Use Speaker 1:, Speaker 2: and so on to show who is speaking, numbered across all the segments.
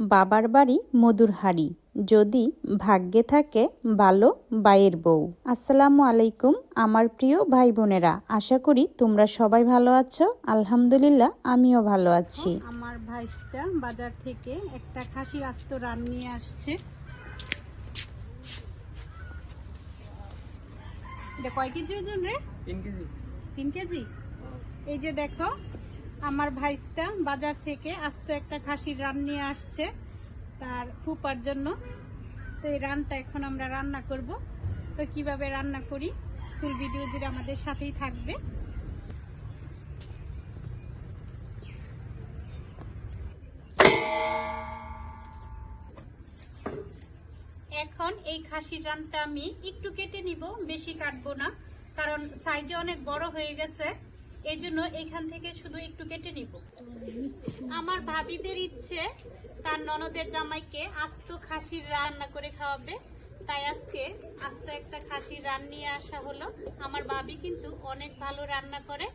Speaker 1: বাবার বাড়ি মধুর হাড়ি যদি ভাগ্যে থাকে ভালো বাইয়ের বউ। আসসালামু আলাইকুম আমার প্রিয় ভাই বোনেরা আশা করি তোমরা সবাই ভালো আছো। আলহামদুলিল্লাহ আমিও ভালো আছি।
Speaker 2: আমার ভাইসটা বাজার থেকে একটা খাসির আস্ত রান নিয়ে আসছে। এটা কয় কেজি ওজন রে?
Speaker 3: তিন কেজি।
Speaker 2: তিন কেজি? এই যে দেখো আমার ভাইসটা বাজার থেকে আস্ত একটা খাসির রান নিয়ে আসছে তার ফুপার জন্য। তো এই রানটা এখন আমরা রান্না করব। তো কীভাবে রান্না করি, ফুল ভিডিও জুড়ে আমাদের সাথেই থাকবে। এখন এই খাসির রানটা আমি একটু কেটে নিব, বেশি কাটবো না, কারণ সাইজে অনেক বড় হয়ে গেছে। এই জন্য এখান থেকে শুধু একটু কেটে নিব। আমার ভাবিদের ইচ্ছে, তার ননদের জামাইকে আস্ত খাসির রান্না করে খাওয়াবে। তাই আজকে আস্ত একটা খাসির রান নিয়ে আসা হলো। আমার ভাবি কিন্তু অনেক ভালো রান্না করে।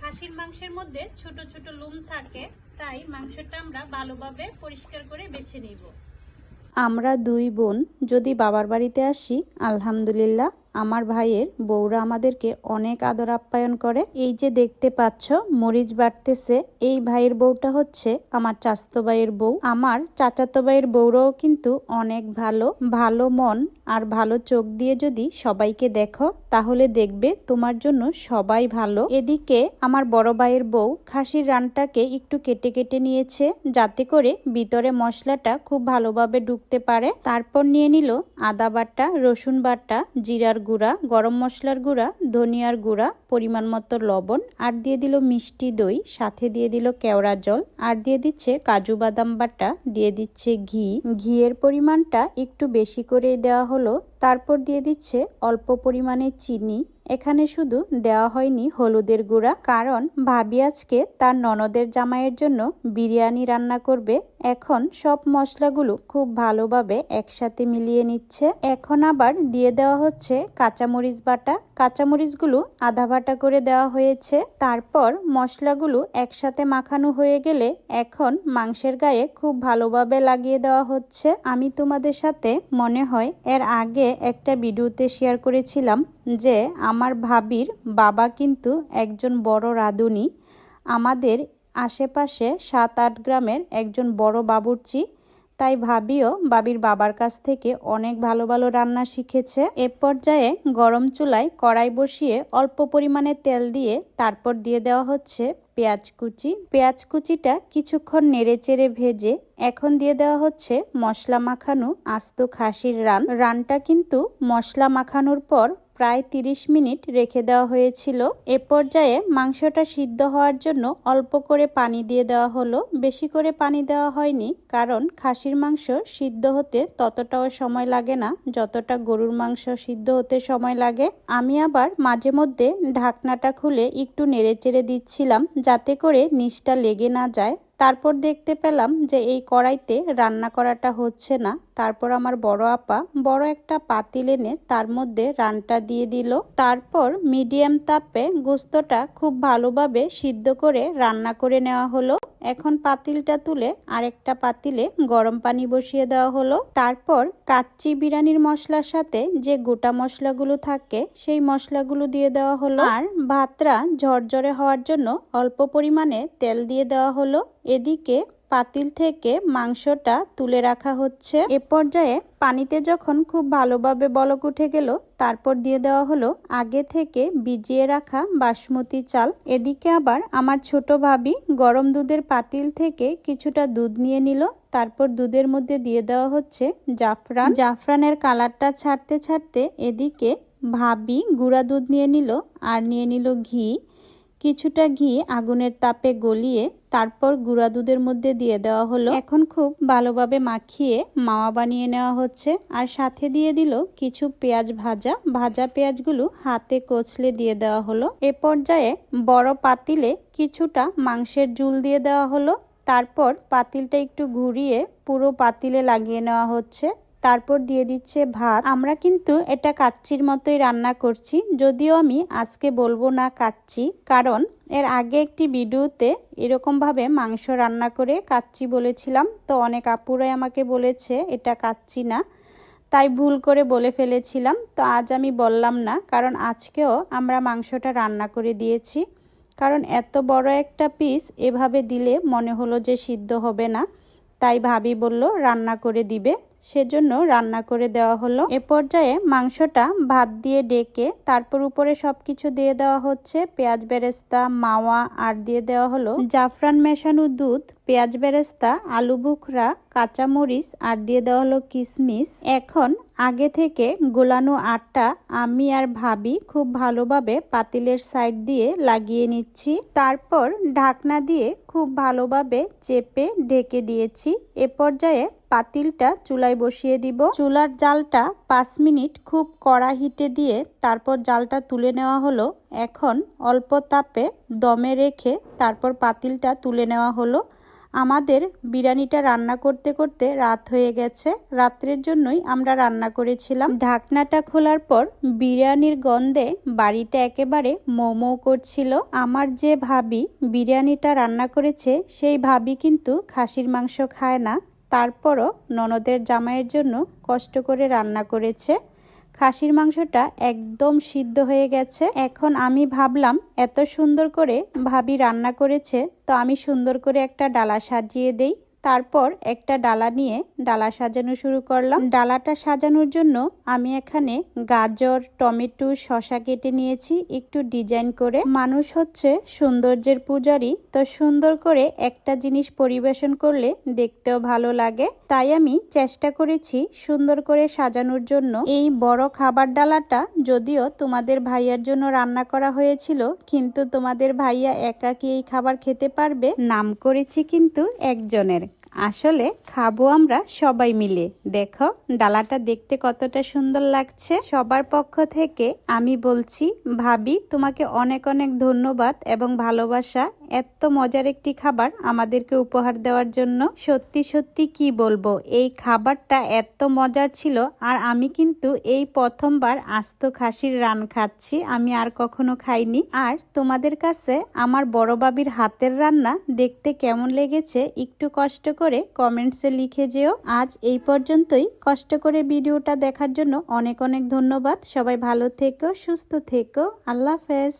Speaker 2: খাসির মাংসের মধ্যে ছোট ছোট লোম থাকে, তাই মাংসটা আমরা ভালোভাবে পরিষ্কার করে বেছে নিব।
Speaker 1: আমরা দুই বোন যদি বাবার বাড়িতে আসি, আলহামদুলিল্লাহ, আমার ভাইয়ের বউরা আমাদেরকে অনেক আদর আপ্যায়ন করে। এই যে দেখতে পাচ্ছ, মরিচ বাড়তেছে। এই ভাইয়ের বউটা হচ্ছে আমার চাস্তো ভাইয়ের বউ। আমার চাচাতো ভাইয়ের বউরাও কিন্তু অনেক ভালো। ভালো মন আর ভালো চোখ দিয়ে যদি সবাইকে দেখো তাহলে দেখবে তোমার জন্য সবাই ভালো। এদিকে আমার বড় ভাইয়ের বউ খাসির রানটাকে একটু কেটে কেটে নিয়েছে, যাতে করে ভিতরে মশলাটা খুব ভালোভাবে ঢুকতে পারে। তারপর নিয়ে নিল আদা বাটা, রসুন বাটা, জিরার গুঁড়া, গরম মশলার গুঁড়া, ধনিয়ার গুঁড়া, পরিমাণ মতো লবণ, আর দিয়ে দিল মিষ্টি দই, সাথে দিয়ে দিল কেওড়া জল, আর দিয়ে দিচ্ছে কাজু বাদাম বাটা, দিয়ে দিচ্ছে ঘি। ঘিয়ের পরিমাণটা একটু বেশি করে দেওয়া হলো, তারপর দিয়ে দিচ্ছে অল্প পরিমাণে চিনি। এখানে শুধু দেওয়া হয়নি হলুদের গুঁড়া, কারণ ভাবি আজকে তার ননদের জামাইয়ের জন্য বিরিয়ানি রান্না করবে। এখন সব মশলাগুলো খুব ভালোভাবে একসাথে মিলিয়ে নিচ্ছে। এখন আবার দিয়ে দেওয়া হচ্ছে কাঁচামরিচ বাটা। কাঁচামরিচগুলো আধা বাটা করে দেওয়া হয়েছে। তারপর মশলাগুলো একসাথে মাখানো হয়ে গেলে এখন মাংসের গায়ে খুব ভালোভাবে লাগিয়ে দেওয়া হচ্ছে। আমি তোমাদের সাথে, মনে হয়, এর আগে একটা ভিডিওতে শেয়ার করেছিলাম যে আমার ভাবির বাবা কিন্তু একজন বড় রাঁধুনি। আমাদের আশেপাশে সাত আট গ্রামের একজন বড় বাবুর্চি। তাই ভাবিও বাবির বাবার কাছ থেকে অনেক ভালো ভালো রান্না শিখেছে। এ পর্যায়ে গরম চুলায় কড়াই বসিয়ে অল্প পরিমাণে তেল দিয়ে তারপর দিয়ে দেওয়া হচ্ছে পেঁয়াজ কুচি। পেঁয়াজ কুচিটা কিছুক্ষণ নেড়ে চেড়ে ভেজে এখন দিয়ে দেওয়া হচ্ছে মশলা মাখানো আস্ত খাসির রান। রানটা কিন্তু মশলা মাখানোর পর প্রায় তিরিশ মিনিট রেখে দেওয়া হয়েছিল। এ পর্যায়ে মাংসটা সিদ্ধ হওয়ার জন্য অল্প করে পানি দিয়ে দেওয়া হলো। বেশি করে পানি দেওয়া হয়নি, কারণ খাসির মাংস সিদ্ধ হতে ততটাও সময় লাগে না, যতটা গরুর মাংস সিদ্ধ হতে সময় লাগে। আমি আবার মাঝে মধ্যে ঢাকনাটা খুলে একটু নেড়ে চেড়ে দিচ্ছিলাম, যাতে করে নিচটা লেগে না যায়। তারপর দেখতে পেলাম যে এই কড়াইতে রান্না করাটা হচ্ছে না। তারপর আমার বড় আপা বড় একটা পাতিল এনে তার মধ্যে রানটা দিয়ে দিল। তারপর মিডিয়াম তাপে গোস্তটা খুব ভালোভাবে সিদ্ধ করে রান্না করে নেওয়া হলো। এখন পাতিলটা তুলে আরেকটা পাতিলে গরম পানি বসিয়ে দেওয়া হলো। তারপর কাচ্চি বিরিয়ানির মশলার সাথে যে গোটা মশলাগুলো থাকে সেই মশলাগুলো দিয়ে দেওয়া হলো। আর ভাতরা ঝরঝরে হওয়ার জন্য অল্প পরিমাণে তেল দিয়ে দেওয়া হলো। এদিকে পাতিল থেকে মাংসটা তুলে রাখা হচ্ছে। এ পর্যায়ে পানিতে যখন খুব ভালোভাবে বলক উঠে গেল, তারপর দিয়ে দেওয়া হলো আগে থেকে ভিজিয়ে রাখা বাসমতি চাল। এদিকে আবার আমার ছোট ভাবি গরম দুধের পাতিল থেকে কিছুটা দুধ নিয়ে নিল। তারপর দুধের মধ্যে দিয়ে দেওয়া হচ্ছে জাফরান। জাফরানের কালারটা ছাড়তে ছাড়তে এদিকে ভাবি গুঁড়া দুধ নিয়ে নিল আর নিয়ে নিল ঘি। কিছুটা ঘি আগুনের তাপে গলিয়ে তারপর গুঁড়া দুধের মধ্যে দিয়ে দেওয়া হলো। এখন খুব ভালোভাবে মাখিয়ে মাওয়া বানিয়ে নেওয়া হচ্ছে। আর সাথে দিয়ে দিল কিছু পেঁয়াজ ভাজা। ভাজা পেঁয়াজগুলো হাতে কচলে দিয়ে দেওয়া হলো। এ পর্যায়ে বড় পাতিলে কিছুটা মাংসের জুল দিয়ে দেওয়া হলো। তারপর পাতিলটা একটু ঘুরিয়ে পুরো পাতিলে লাগিয়ে নেওয়া হচ্ছে। তারপর দিয়ে দিচ্ছে ভাত। আমরা কিন্তু এটা কাচ্চির মতোই রান্না করছি, যদিও আমি আজকে বলব না কাচ্চি, কারণ এর আগে একটি ভিডিওতে এরকমভাবে মাংস রান্না করে কাচ্চি বলেছিলাম, তো অনেক আপুরাই আমাকে বলেছে এটা কাচ্চি না, তাই ভুল করে বলে ফেলেছিলাম, তো আজ আমি বললাম না, কারণ আজকেও আমরা মাংসটা রান্না করে দিয়েছি। কারণ এত বড় একটা পিস এভাবে দিলে মনে হলো যে সিদ্ধ হবে না, তাই ভাবি বলল রান্না করে দিবে। সেজন্য রান্না করে দেওয়া হলো। এ পর্যায়ে মাংসটা ভাত দিয়ে ডেকে তারপর উপরে সব কিছু দিয়ে দেওয়া হচ্ছে। পেঁয়াজ বেরেস্তা, মাওয়া আর দিয়ে দেওয়া হলো। জাফরান মেশানো দুধ, পেঁয়াজ বেরেস্তা, আলু বুখরা কাঁচামরিচ আর দিয়ে দেওয়া হলো কিশমিশ এখন আগে থেকে গোলানো আটটা আমি আর ভাবি খুব ভালোভাবে পাতিলের সাইড দিয়ে লাগিয়ে নিচ্ছি। তারপর ঢাকনা দিয়ে খুব ভালোভাবে চেপে ঢেকে দিয়েছি। এ পর্যায়ে পাতিলটা চুলায় বসিয়ে দিব। চুলার জালটা পাঁচ মিনিট খুব কড়া হিটে দিয়ে তারপর জালটা তুলে নেওয়া হলো। এখন অল্প তাপে দমে রেখে তারপর পাতিলটা তুলে নেওয়া হলো। আমাদের বিরিয়ানিটা রান্না করতে করতে রাত হয়ে গেছে। রাত্রের জন্যই আমরা রান্না করেছিলাম। ঢাকনাটা খোলার পর বিরিয়ানির গন্ধে বাড়িটা একেবারে মোমো করছিল। আমার যে ভাবি বিরিয়ানিটা রান্না করেছে, সেই ভাবি কিন্তু খাসির মাংস খায় না। তারপরও ননদের জামাইয়ের জন্য কষ্ট করে রান্না করেছে। খাসির মাংসটা একদম সিদ্ধ হয়ে গেছে। এখন আমি ভাবলাম, এত সুন্দর করে ভাবি রান্না করেছে, তো আমি সুন্দর করে একটা ডালা সাজিয়ে দেই। তারপর একটা ডালা নিয়ে ডালা সাজানো শুরু করলাম। ডালাটা সাজানোর জন্য আমি এখানে গাজর, টমেটো, শসা কেটে নিয়েছি একটু ডিজাইন করে। মানুষ হচ্ছে সৌন্দর্যের পূজারী, তো সুন্দর করে একটা জিনিস পরিবেশন করলে দেখতেও ভালো লাগে। তাই আমি চেষ্টা করেছি সুন্দর করে সাজানোর জন্য। এই বড় খাবার ডালাটা যদিও তোমাদের ভাইয়ার জন্য রান্না করা হয়েছিল, কিন্তু তোমাদের ভাইয়া একা কি এই খাবার খেতে পারবে? নাম করেছি কিন্তু একজনের। আসলে খাব আমরা সবাই মিলে। দেখো, ডালাটা দেখতে কতটা সুন্দর লাগছে। সবার পক্ষ থেকে আমি বলছি, ভাবি, তোমাকে অনেক অনেক ধন্যবাদ এবং ভালোবাসা। এত মজার একটি খাবার আমাদেরকে উপহার দেওয়ার জন্য। সত্যি সত্যি কি বলব, এই খাবারটা এত মজার ছিল আর আমি কিন্তু এই প্রথমবার আস্ত খাসির রান খাচ্ছি। আমি আর কখনো খাইনি। আর তোমাদের কাছে আমার বড় বাবির হাতের রান্না দেখতে কেমন লেগেছে, একটু কষ্ট করে কমেন্টসে লিখে যেও। আজ এই পর্যন্তই। কষ্ট করে ভিডিওটা দেখার জন্য অনেক অনেক ধন্যবাদ। সবাই ভালো থেকো, সুস্থ থেকো। আল্লাহ হাফেজ।